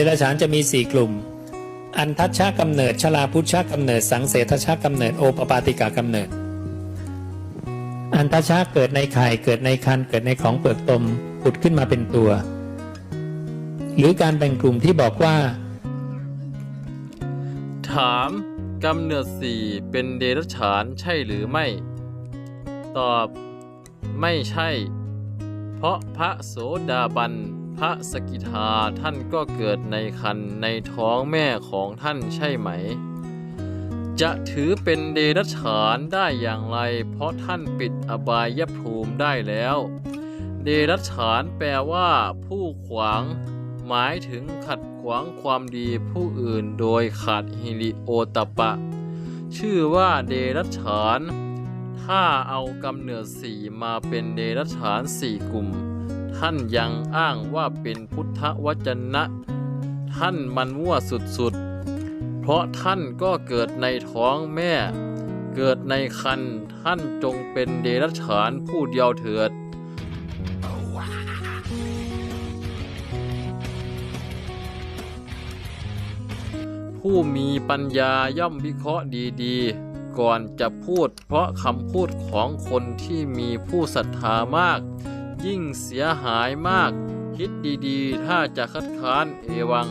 ดรัจฉานจะมีสี่กลุ่ม อันทัชชากำเนิดชลาพุชชากำเนิด สังเสทชากำเนิดโอปปาติกากำเนิด อันทัชชาเกิดในไข่เกิดในคันเกิดในของเปลือกตมผุดขึ้นมาเป็นตัว หรือการแบ่งกลุ่มที่บอกว่า ถามกำเนิดสี่เป็นเดรัจฉานใช่หรือไม่ ตอบไม่ใช่ เพราะพระโสดาบัน พระสกิทาท่านก็เกิดในคันในท้องแม่ของท่านใช่ไหม จะถือเป็นเดรัจฉานได้อย่างไร เพราะท่านปิดอบายยภูมิได้แล้ว เดรัจฉานแปลว่า ผู้ขวาง หมายถึงขัดขวางความดีผู้อื่นโดยขาดฮิริโอตปะ ชื่อว่าเดรัจฉาน ถ้าเอากำเนิดสีมาเป็นเดรัจฉานสี่กลุ่ม ท่านยังอ้างว่าเป็นพุทธวจนะ ท่านมันมั่วสุดๆ เพราะท่านก็เกิดในท้องแม่ เกิดในคันท่านจงเป็นเดรัจฉานผู้เดียวเถิด ผู้มีปัญญาย่อมวิเคราะห์ดีๆ ก่อนจะพูดเพราะคำพูดของคนที่มีผู้ศรัทธามาก ยิ่งเสียหายมาก คิดดีๆ ถ้าจะคัดค้านเอวัง